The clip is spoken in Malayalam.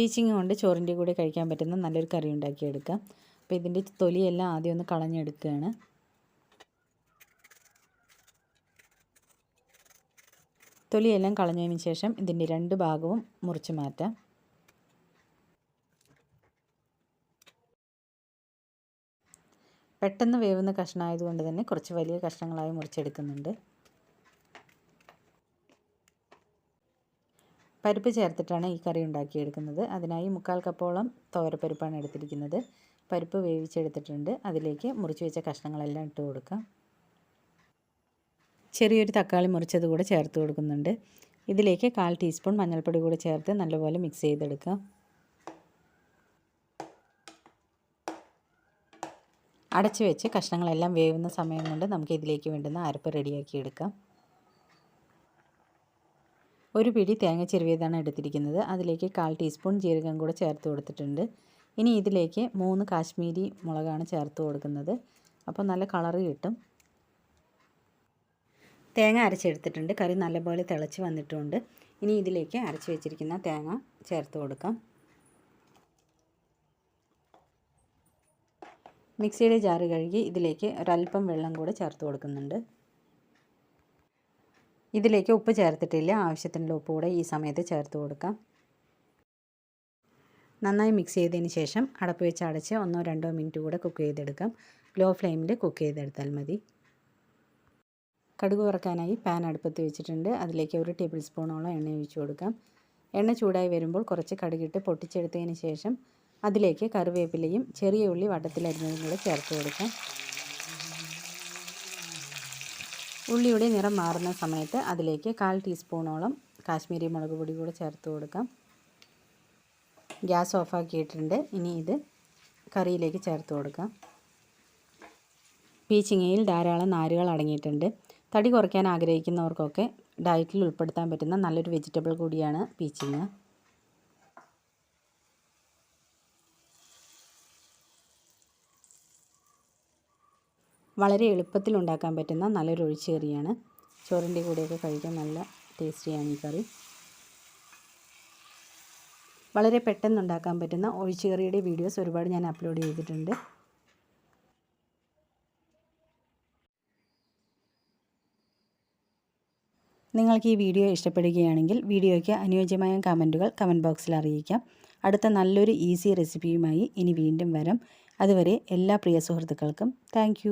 പീച്ചിങ് കൊണ്ട് ചോറിന്റെ കൂടെ കഴിക്കാൻ പറ്റുന്ന നല്ലൊരു കറി ഉണ്ടാക്കിയെടുക്കാം. അപ്പോൾ ഇതിന്റെ തൊലിയെല്ലാം ആദ്യം ഒന്ന് കളഞ്ഞെടുക്കുകയാണ്. തൊലിയെല്ലാം കളഞ്ഞതിന് ശേഷം ഇതിന്റെ രണ്ട് ഭാഗവും മുറിച്ച് മാറ്റാം. പെട്ടെന്ന് വേവുന്ന കഷ്ണമായതുകൊണ്ട് തന്നെ കുറച്ച് വലിയ കഷ്ണങ്ങളായി മുറിച്ചെടുക്കുന്നുണ്ട്. പരിപ്പ് ചേർത്തിട്ടാണ് ഈ കറി ഉണ്ടാക്കിയെടുക്കുന്നത്. അതിനായി മുക്കാൽ കപ്പോളം തോരപ്പരിപ്പാണ് എടുത്തിരിക്കുന്നത്. പരിപ്പ് വേവിച്ചെടുത്തിട്ടുണ്ട്. അതിലേക്ക് മുറിച്ച് വെച്ച കഷ്ണങ്ങളെല്ലാം ഇട്ട് കൊടുക്കാം. ചെറിയൊരു തക്കാളി മുറിച്ചത് കൂടെ ചേർത്ത് കൊടുക്കുന്നുണ്ട്. ഇതിലേക്ക് കാൽ ടീസ്പൂൺ മഞ്ഞൾപ്പൊടി കൂടെ ചേർത്ത് നല്ലപോലെ മിക്സ് ചെയ്തെടുക്കാം. അടച്ചു വെച്ച് കഷ്ണങ്ങളെല്ലാം വേവുന്ന സമയം കൊണ്ട് നമുക്ക് ഇതിലേക്ക് വേണ്ടുന്ന അരപ്പ് റെഡിയാക്കി എടുക്കാം ഒരു പിടി തേങ്ങ ചെരുവിയതാണ് എടുത്തിരിക്കുന്നത്. അതിലേക്ക് കാൽ ടീസ്പൂൺ ജീരകം കൂടെ ചേർത്ത് കൊടുത്തിട്ടുണ്ട്. ഇനി ഇതിലേക്ക് മൂന്ന് കാശ്മീരി മുളകാണ് ചേർത്ത് കൊടുക്കുന്നത്. അപ്പോൾ നല്ല കളറ് കിട്ടും. തേങ്ങ അരച്ചെടുത്തിട്ടുണ്ട്. കറി നല്ലപോലെ തിളച്ച് വന്നിട്ടുണ്ട്. ഇനി ഇതിലേക്ക് അരച്ച് വെച്ചിരിക്കുന്ന തേങ്ങ ചേർത്ത് കൊടുക്കാം. മിക്സിയുടെ ജാറ് കഴുകി ഇതിലേക്ക് ഒരല്പം വെള്ളം കൂടെ ചേർത്ത് കൊടുക്കുന്നുണ്ട്. ഇതിലേക്ക് ഉപ്പ് ചേർത്തിട്ടില്ല. ആവശ്യത്തിനുള്ള ഉപ്പ് കൂടെ ഈ സമയത്ത് ചേർത്ത് കൊടുക്കാം. നന്നായി മിക്സ് ചെയ്തതിന് ശേഷം അടപ്പ് വെച്ച് അടച്ച് ഒന്നോ രണ്ടോ മിനിറ്റ് കൂടെ കുക്ക് ചെയ്തെടുക്കാം. ലോ ഫ്ലെയിമിൽ കുക്ക് ചെയ്തെടുത്താൽ മതി. കടുക് വറക്കാനായി പാൻ അടുപ്പത്ത് വെച്ചിട്ടുണ്ട്. അതിലേക്ക് ഒരു ടേബിൾ സ്പൂണോളം എണ്ണ ഒഴിച്ചു കൊടുക്കാം. എണ്ണ ചൂടായി വരുമ്പോൾ കുറച്ച് കടുകിട്ട് പൊട്ടിച്ചെടുത്തതിന് ശേഷം അതിലേക്ക് കറിവേപ്പിലയും ചെറിയ ഉള്ളി വട്ടത്തിലരിഞ്ഞതും കൂടെ ചേർത്ത് കൊടുക്കാം. ഉള്ളിയുടെ നിറം മാറുന്ന സമയത്ത് അതിലേക്ക് കാൽ ടീസ്പൂണോളം കാശ്മീരി മുളക് പൊടി കൂടെ ചേർത്ത് കൊടുക്കാം. ഗ്യാസ് ഓഫാക്കിയിട്ടുണ്ട്. ഇനി ഇത് കറിയിലേക്ക് ചേർത്ത് കൊടുക്കാം. പീച്ചിങ്ങയിൽ ധാരാളം നാരുകൾ അടങ്ങിയിട്ടുണ്ട്. തടി കുറയ്ക്കാൻ ആഗ്രഹിക്കുന്നവർക്കൊക്കെ ഡയറ്റിൽ ഉൾപ്പെടുത്താൻ പറ്റുന്ന നല്ലൊരു വെജിറ്റബിൾ കൂടിയാണ് പീച്ചിങ്ങ. വളരെ എളുപ്പത്തിൽ ഉണ്ടാക്കാൻ പറ്റുന്ന നല്ലൊരു ഒഴിച്ചുകറിയാണ് ചോറിന്റെ കൂടെയൊക്കെ കഴിക്കാൻ നല്ല ടേസ്റ്റിയാണ് ഈ കറി. വളരെ പെട്ടെന്ന് ഉണ്ടാക്കാൻ പറ്റുന്ന ഒഴിച്ചുകറിയുടെ വീഡിയോസ് ഒരുപാട് ഞാൻ അപ്ലോഡ് ചെയ്തിട്ടുണ്ട്. നിങ്ങൾക്ക് ഈ വീഡിയോ ഇഷ്ടപ്പെടുകയാണെങ്കിൽ വീഡിയോയ്ക്ക് അനുയോജ്യമായ കമന്റുകൾ കമന്റ് ബോക്സിൽ അറിയിക്കാം. അടുത്ത നല്ലൊരു ഈസി റെസിപ്പിയുമായി ഇനി വീണ്ടും വരാം. അതുവരെ എല്ലാ പ്രിയ സുഹൃത്തുക്കൾക്കും താങ്ക്